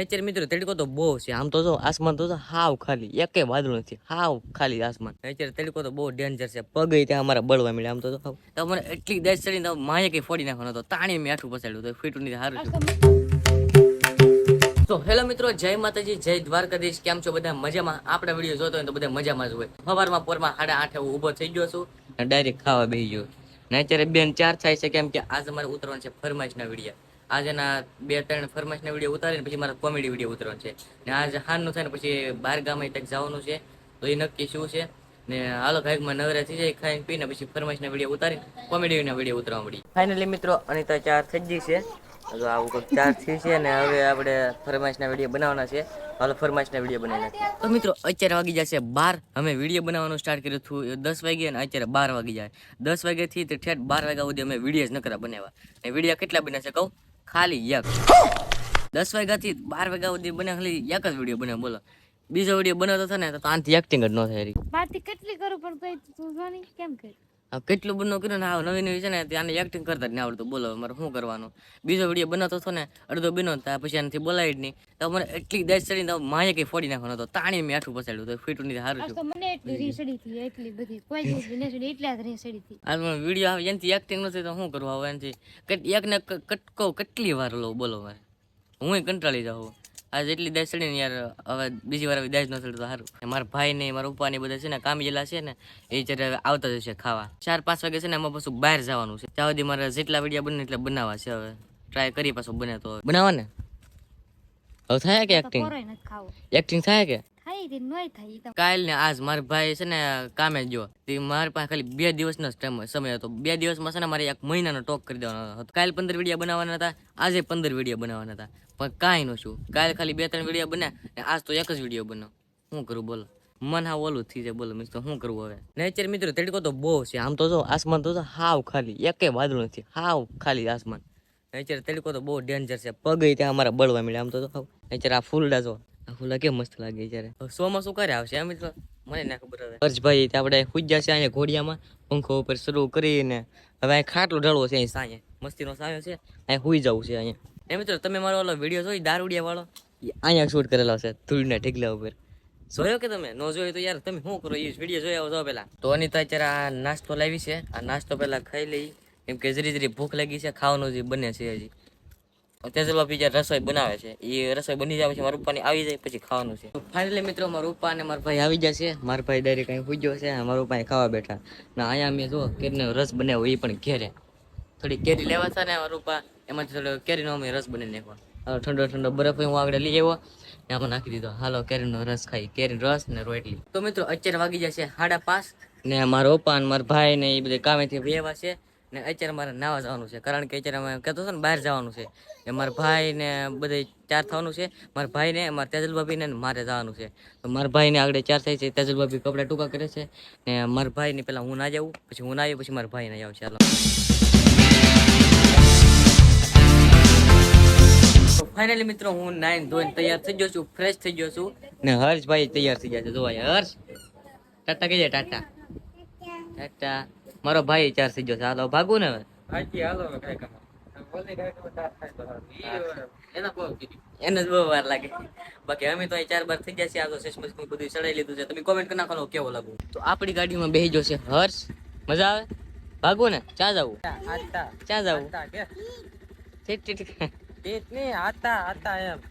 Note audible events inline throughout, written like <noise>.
Nature મિત્રો તડકો તો બહુ છે. આમ તો જો આસમાન તો હાવ ખાલી, એકે વાદળું નથી. હાવ ખાલી આસમાન. અત્યારે તડકો તો બહુ ડેન્જર છે. પગ ત્યાં અમારા બળવા મળે આમ તો તમારે એટલી દસ ચડીને માયે કઈ ફોડી નાખવાનો હતો તાણી મેં આઠું પસાડ્યું તો ફીટું નહીં સારું તો હેલો મિત્રો, જય માતાજી, જય દ્વારકાધીશ. કેમ છો બધા? મજામાં? આપણે વીડિયો જોતો હોય તો બધા મજામાં જ હોય. સવારમાં પોરમાં સાડા આઠે હું ઊભો થઈ ગયો છું ડાયરેક્ટ ખાવા બેસી ગયો નેચરે બેન ચાર થાય છે કેમ કે આજ અમારે ઉતરવાનું છે ફરમાઈશના વીડિયો. આજે ના બે ત્રણ ફરમાઈશના વીડિયો ઉતારીને પછી મારા કોમેડી વીડિયો ઉતરવાનું છે. ને આજ હાનનું થાય ને પછી બહાર ગામે તક જવાનું છે. તો એ નક્કી શું છે? ને હાલો ભાઈકમાં નવરા થઈ જાય ખાઈને પીને પછી ફરમાઈશના વીડિયો ઉતારીને કોમેડીના વીડિયો ઉતરવા મળી ફાઇનલી મિત્રો અનિતા ચાર થઈ ગઈ છે. હવે આવું કંઈક ચાર થઈ છે ને હવે આપણે ફરમાઈશના વીડિયો બનાવવાના છે. હાલો ફરમાઈશના વીડિયો બનાવી નાખીએ. તો મિત્રો અત્યારે વાગી જશે બાર. અમે વીડિયો બનાવવાનું સ્ટાર્ટ કર્યું હતું દસ વાગે અને અત્યારે બાર વાગી જાય. દસ વાગ્યાથી તે ઠેઠ બાર વાગ્યા સુધી અમે વીડિયો જ નકરા બનાવ્યા. અને વીડિયો કેટલા બન્યા છે કહું? ખાલી એક. દસ વાગ્યાથી બાર વાગ્યા સુધી બને ખાલી એક જ વીડિયો બને, બોલો. બીજો વીડિયો બનાવતો હતો ને, તો આનાથી એક્ટિંગ જ ન થાય બાતી કેટલી કરું પણ તું કેમ કરી? કેટલું બનો કર્યું ને આ નવી નવી છે ને ત્યાં એક્ટિંગ કરતા જ નહીં આવડતું. બોલો મારે શું કરવાનું? બીજો વીડિયો બનાવતો હતો ને અડધો બનો ત્યાં પછી એનાથી બોલાવી જ નહીં. તો મને એટલી દેશ ચડી તો માયે કઈ ફોડી નાખવાનો હતો. તાણી મેં આઠું પસાડ્યું તો ફીટું નહીં સારું છું મને એટલી રીસડી થી એટલી બધી. કોઈ દિવસ એટલા જ રીસડી થી આ વીડિયો આવે એનાથી એક્ટિંગ નથી તો શું કરવા આવે એનાથી કટ- એક ને કટકો કેટલી વાર લો બોલો મારે. હું કંટાળી જાઉં. આજ જેટલી દાજ ચડી ને યાર હવે બીજી વાર દાજ ન ચડે તો સારું. મારા ભાઈ ને મારા ઉપા ને બધા છે ને કામ જેલા છે ને એ જ્યારે આવતા જશે ખાવા. ચાર પાંચ વાગે છે ને એમાં પાછું બહાર જવાનું છે. ત્યાં સુધી મારે જેટલા વીડિયો બને એટલે બનાવવા છે હવે. ટ્રાય કરી પાછું બને તો બનાવવા ને હવે થાય કે એક્ટિંગ એક્ટિંગ થાય કે? તો. કાલ ને આજ મારા ભાઈ છે ને કામે જો તે પાસે ખાલી બે દિવસનો સમય હતો. બે દિવસમાં છે ને મારે એક મહિનાનો ટોક કરી દેવાનો હતો. કાલ પંદર વીડિયો બનાવવાના હતા, આજે પંદર વીડિયો બનાવવાના હતા. પણ કાંઈ નું શું કાલ ખાલી બે ત્રણ વીડિયો બન્યા ને આજ તો એક જ વીડિયો બનો શું કરું બોલો? મન હા ઓલું થઈ જાય. બોલો મિત્રો શું કરવું હવે? નેચર મિત્રો તડકો તો બહુ છે. આમ તો જો આસમાન તો હાવ ખાલી, એકે વાદળું નથી. હાવ ખાલી આસમાન. નેચર તડકો તો બહુ ડેન્જર છે. પગ ત્યાં અમારા બળવા મળ્યા. આમ તો નેચર આ ફૂલડા જો ફૂલા કેમ મસ્ત લાગે જ્યારે. સોમાં શું કરે આવશે એમ મને ના ખબર હવે. હર્ષભાઈ આપણે પૂજ્યા છે અહીંયા ઘોડિયામાં પંખો ઉપર શરૂ કરીને. હવે અહીં ખાટલો ઢળવો છે અહીં સાંજે. મસ્તીનો સાયો છે અહીં હુઈ જવું છે અહીંયા. એ મિત્રો તમે મારો ઓલો વીડિયો જોઈ દારૂડિયા વાળો અહીંયા શૂટ કરેલો છે ધૂળના ઢીકલા ઉપર. જોયો કે તમે? નો જોયો તો યાર તમે શું કરો? એ વીડિયો જોયા આવો જો પેલા. તો અનિતા અત્યારે આ નાસ્તો લાવી છે. આ નાસ્તો પેલા ખાઈ લઈ. કેમ કે જરી જરી ભૂખ લાગી છે ખાવાનું જે બને છે હજી. તેજલવા બીજા રસોઈ બનાવે છે. એ રસોઈ બની જાય પછી મારા પપ્પાની આવી જાય, પછી ખાવાનું છે. ફાઇનલી મિત્રો, મારા પપ્પા અને મારા ભાઈ આવી જશે. મારા ભાઈ ડાયરેક્ટ કંઈ પૂજ્યો છે. મારા પપ્પા ખાવા બેઠા. ને અહીંયા મેં જો કેરીનો રસ બનાવ્યો એ પણ ઘેરે. થોડી કેરી લેવા છે ને મારા પપ્પા. એમાંથી થોડો કેરીનો અમે રસ બનાવી નાખવા હાલો, ઠંડો ઠંડો બરફ હું આગળ લઈ આવ્યો. ને આમાં નાખી દીધો. હાલો, કેરીનો રસ ખાઈ. કેરીનો રસ ને રોટલી. તો મિત્રો, અત્યારે વાગી જશે સાડા પાંચ. ને મારા પપ્પા અને મારા ભાઈ ને એ બધા કામેથી વેવા છે. ને અત્યારે મારે નાવા જવાનું છે. કારણ કે અત્યારે અમે કહેતો હતો ને, બહાર જવાનું છે. ને મારા ભાઈ ને બધે ચાર થવાનું છે. મારા ભાઈ ને મારા તેજલ ને મારે જવાનું છે. તો મારા ભાઈ ને આગળ ચાર થાય છે. તેજલ ભાભી કપડા ટૂંકા કરે છે. ને મારા ભાઈ ને પેલા હું ના જાઉં, પછી હું ના આવ્યું પછી મારા ભાઈ ના જાઉં ચાલો ફાઇનલી મિત્રો, હું નાઈન ધોઈને તૈયાર થઈ ગયો છું. ફ્રેશ થઈ ગયો છું. ને હર્ષભાઈ તૈયાર થઈ ગયા છે. જોવા હર્ષ, ટાટા કહીએ ટાટા. ટાટા. મારો ભાઈ ચાર થઈ ગયો છે. હાલો ભાગવું ને હવે. એને જ બહુ વાર લાગે. બાકી અમે તો ચાર બાર થઈ ગયા છે આ તો સેસમસ બધું ચડાઈ લીધું છે. તમે કોમેન્ટ કરી નાખો કેવો લાગુ? તો આપણી ગાડીમાં બેસી જશે હર્ષ. મજા આવે? ભાગો ને. ચા જાવું ચા જાવું ઠીક ઠીક ઠીક.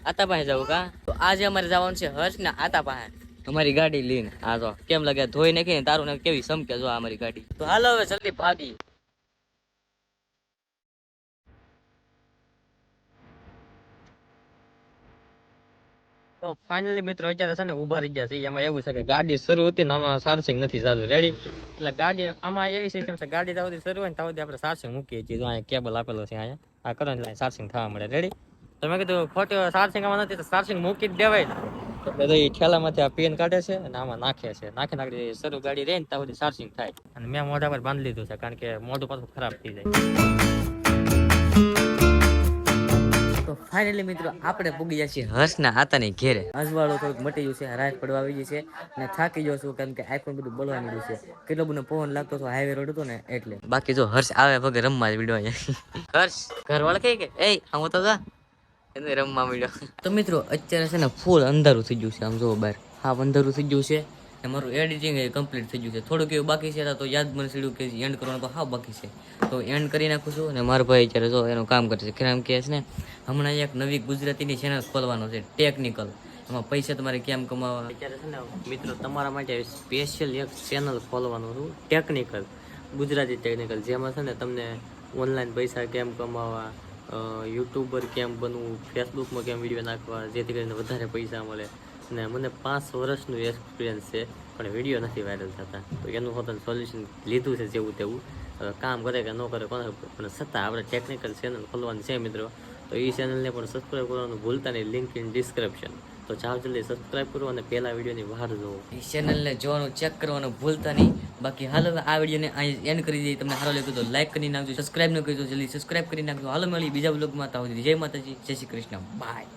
આતા પાસે જવું કા? તો આજે અમારે જવાનું છે હર્ષ ને આતા પાસે. અમારી ગાડી લઈને. આ તો કેમ લાગે? ધોઈ નાખી ને તારું ને કેવી સમકે જો અમારી ગાડી. હાલો હવે જલ્દી ભાગી. તો ફાઇનલી મિત્રો અત્યારે છે ને ઊભા રહી ગયા છે એમાં એવું છે કે ગાડી શરૂ હતી ને આમાં સાર્સિંગ નથી સારું રેડી એટલે ગાડી આમાં એવી સિસ્ટમ છે, ગાડી તાવથી શરૂ હોય ને તાવથી આપણે સાર્સિંગ મૂકીએ છીએ. અહીંયા કેબલ આપેલો છે અહીંયા. આ કરો ને સાર્સિંગ થવા મળે રેડી તમે કીધું ખોટી સાર્સિંગ આમાં નથી, તો સાર્સિંગ મૂકી જ દેવાય તો એ ઠેલામાંથી આ પેન કાઢે છે અને આમાં નાખે છે. નાખી નાખી શરૂ ગાડી રહે ને ત્યાં સુધી ચાર્જિંગ થાય. અને મેં મોઢા પર બાંધી લીધું છે કારણ કે મોઢું પાછું ખરાબ થઈ જાય. ફાઇનલી મિત્રો, આપણે પૂગી જશે હર્ષના હાથાની ઘેરે. હસવાળો થોડુંક મટી ગયું છે રાત પડવા આવી ગઈ છે અને થાકી ગયો છું કેમ કે આઈફોન બધું બોલવા મળ્યું છે. કેટલો બધો પવન લાગતો હતો હાઈવે રોડ હતો ને એટલે. બાકી જો હર્ષ આવે વગર રમવા જ વિડવા <laughs> હર્ષ ઘર વાળા કઈ કે એ હું તો જા. એને રમવા મળ્યો. તો મિત્રો, અત્યારે છે ને ફૂલ અંધારું થઈ ગયું છે, આમ જોવો બહાર. હા અંધારું થઈ ગયું છે ને મારું એડિટિંગ એ કમ્પ્લીટ થઈ ગયું છે. થોડુંક એવું બાકી છે, તો યાદ મને સીડ્યું કે એન્ડ કરવાનું તો હા બાકી છે. તો એન્ડ કરી નાખું છું અને મારો ભાઈ અત્યારે જો એનું કામ કરશે કેમ કે છે ને, હમણાં એક નવી ગુજરાતીની ચેનલ ખોલવાનો છે ટેકનિકલ એમાં પૈસા તમારે કેમ કમાવા? અત્યારે છે ને, મિત્રો, તમારા માટે સ્પેશિયલ એક ચેનલ ખોલવાનું છું ટેકનિકલ ગુજરાતી ટેકનિકલ જેમાં છે ને તમને ઓનલાઈન પૈસા કેમ કમાવા? યુટ્યુબર કેમ બનવું ફેસબુકમાં કેમ વીડિયો નાખવા, જેથી કરીને વધારે પૈસા મળે. અને મને પાંચ વર્ષનું એક્સપિરિયન્સ છે, પણ વીડિયો નથી વાયરલ થતા. તો એનું પોતાનું સોલ્યુશન લીધું છે જેવું તેવું. કામ કરે કે ન કરે કોને પણ છતાં આપણે ટેકનિકલ ચેનલ ખોલવાની છે મિત્રો. તો એ ચેનલને પણ સબસ્ક્રાઈબ કરવાનું ભૂલતા નહીં. લિંક ઇન ડિસ્ક્રિપ્શન તો જાઓ જલ્દી સબસ્ક્રાઈબ કરો અને પહેલા વિડીયોની બહાર જોવો એ ચેનલને જોવાનું ચેક કરવાનું ભૂલતા નહીં. બાકી હાલ આ વિડીયોને અહીં એન્ડ કરી દઈએ. તમને સારો લાગ્યો તો લાઈક કરી નાખજો સબસ્ક્રાઈબ ન કરી દો જલ્દી સબસ્ક્રાઈબ કરી નાખજો. હાલ મળી બીજા બ્લોગમાં તો જય માતાજી, જય શ્રી કૃષ્ણ. બાય